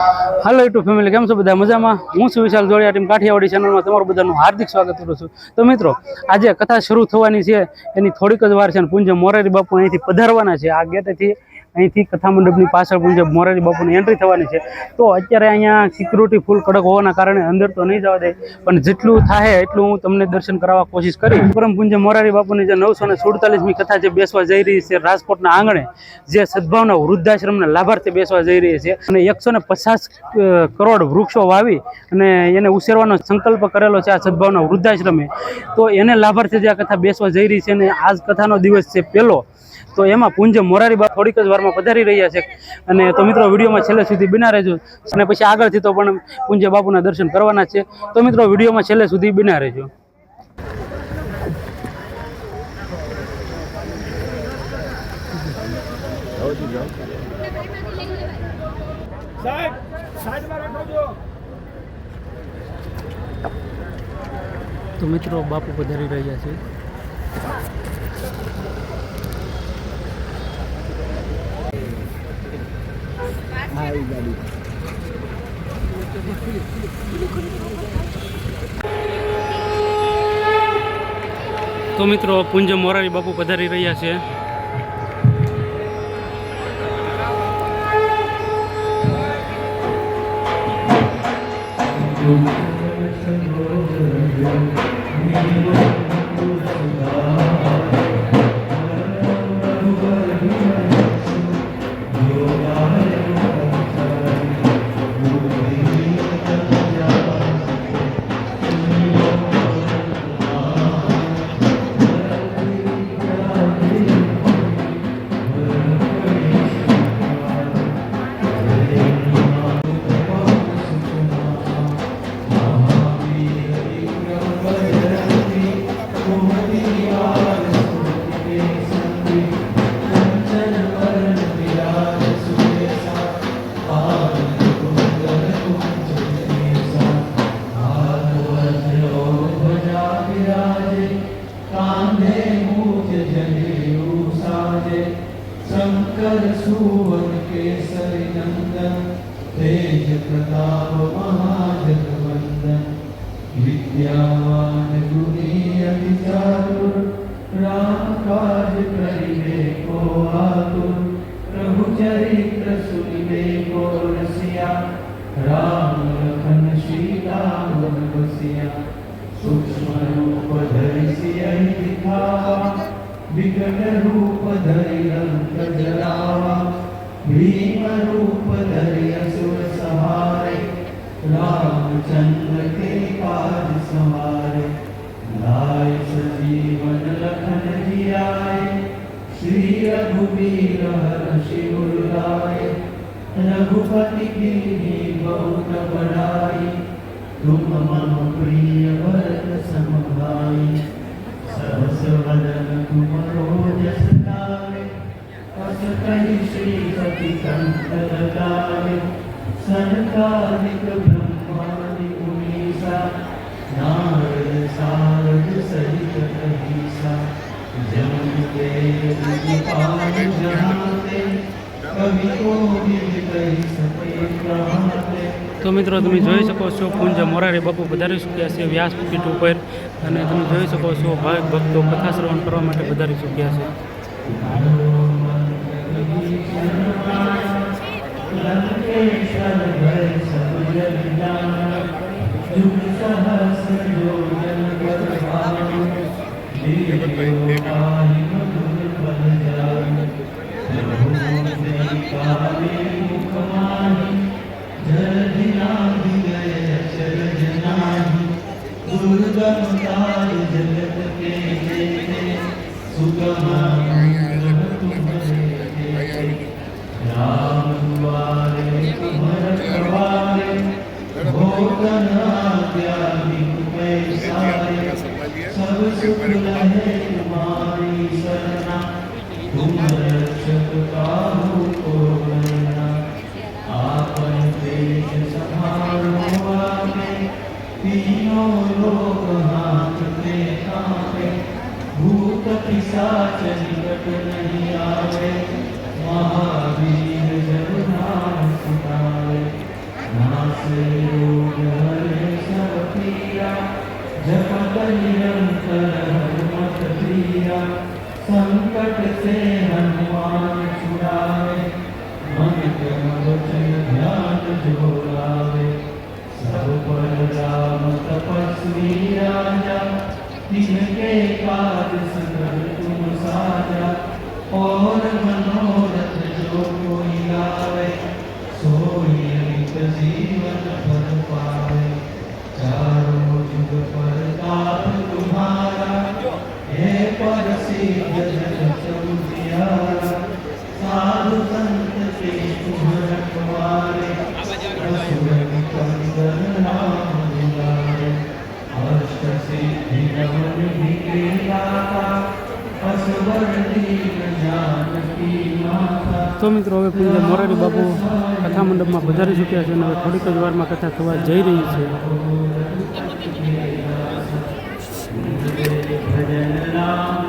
હાલો YouTube family કેમ છો બધા? મજામાં? હું છું વિશાલ જોડિયા ટીમ કાઠિયાવાડી ચેનલમાં તમારું બધાનું હાર્દિક સ્વાગત કરું છું. તો મિત્રો, આજે કથા શરૂ થવાની છે. એની થોડીક જ વાર છે અને પૂંજ મોરારી બાપુ અહીંથી પધારવાના છે. આ ગેટેથી અહીંથી કથા મંડપની પાછળ પૂંજ મોરારી બાપુની એન્ટ્રી થવાની છે. તો અત્યારે અહીંયા સિક્યુરિટી ફૂલ કડક હોવાના કારણે અંદર તો નહીં જવા દે, પણ જેટલું થાય એટલું હું તમને દર્શન કરાવવા કોશિશ કરી પરમપુંજ મોરારી બાપુની જે નવસો ને સુડતાલીસમી કથા જે બેસવા જઈ રહી છે રાજકોટના આંગણે, જે સદભાવના વૃદ્ધાશ્રમના લાભાર્થી બેસવા જઈ રહી છે અને એકસો ને પચાસ કરોડ વૃક્ષો વાવી અને એને ઉછેરવાનો સંકલ્પ કરેલો છે આ સદભાવના વૃદ્ધાશ્રમે. તો એને લાભાર્થી જે આ કથા બેસવા જઈ રહી છે અને આજ કથાનો દિવસ છે પહેલો, તો એમાં પૂંજ મોરારી બાપ થોડીક જ વારમાં પધારી રહ્યા છે. અને તો મિત્રો વિડીયોમાં છેલ્લે સુધી બિના રહેજો. અને પછી આગળથી તો પણ પૂંજ્ય બાપુના દર્શન કરવાના છે. તો મિત્રો વિડીયોમાં છેલ્લે સુધી બિના રહેજો. સાહેબ સાઈડમાં રાખો તો મિત્રો બાપુ પધારી રહ્યા છે. તો મિત્રો પુંજ મોરારી બાપુ પધારી રહ્યા છે. કાંધે शंकर सुवन शङ्करसूवन नंदन तेज प्रताप महाजगवंदन विद्यावान गुणी अति चातुर राम काज करिबे को आतुर प्रभु चरित्र सुनिबे को रसिया राम लखन सीता मन बसिया सूक्ष्म रूप धरि सियहि दिखावा विकट रूप धरि रंग सुर सहारे रामचंद्र के काज सवारे लाए सजीवन लखन जियाए श्री रघुबीर हर शिव लाए रघुपति की बहुत बड़ाई तुम मम प्रिय भरत समभाई सहस वदन तुम रोज सतावे अस कहि श्री कपि कंत लगावे સનકાલિક બ્રહ્માદિ મુનીસા નારદ સારદ સહિત અહીસા જમતે વિદ્યપાન જહાતે કવિઓ નિજ કહી સકે પ્રભાતે તો મિત્રો તમે જોઈ શકો છો કુંજ મોરારી બાપુ પધારી ચૂક્યા છે વ્યાસપીઠ ઉપર અને તમે જોઈ શકો છો ભાવિક ભક્તો કથા શ્રવણ કરવા માટે પધારી ચૂક્યા છે. दुर्गम काल जगत के जेते सुगम ભૂત પિશાચ નિકટ નહીં આવે મહાવીર संकट से हनुमान छुड़ावे તો મિત્રો, હવે પૂજ્ય મોરારી બાપુ કથા મંડપમાં પધારી ચૂક્યા છે અને હવે થોડીક જ વારમાં કથા થવા જઈ રહી છે.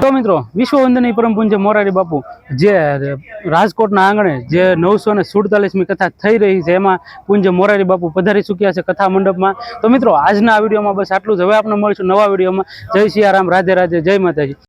તો મિત્રો વિશ્વ વંદનીય પરમ પૂજ્ય મોરારી બાપુ, જે રાજકોટના આંગણે જે નવસો ને સુડતાલીસમી કથા થઈ રહી છે, એમાં પૂજ્ય મોરારી બાપુ પધારી ચૂક્યા છે કથા મંડપમાં. તો મિત્રો, આજના વિડીયોમાં બસ આટલું જ. હવે આપણે મળીશું નવા વિડીયોમાં. જય સિયારામ, રાધે રાધે, જય માતાજી.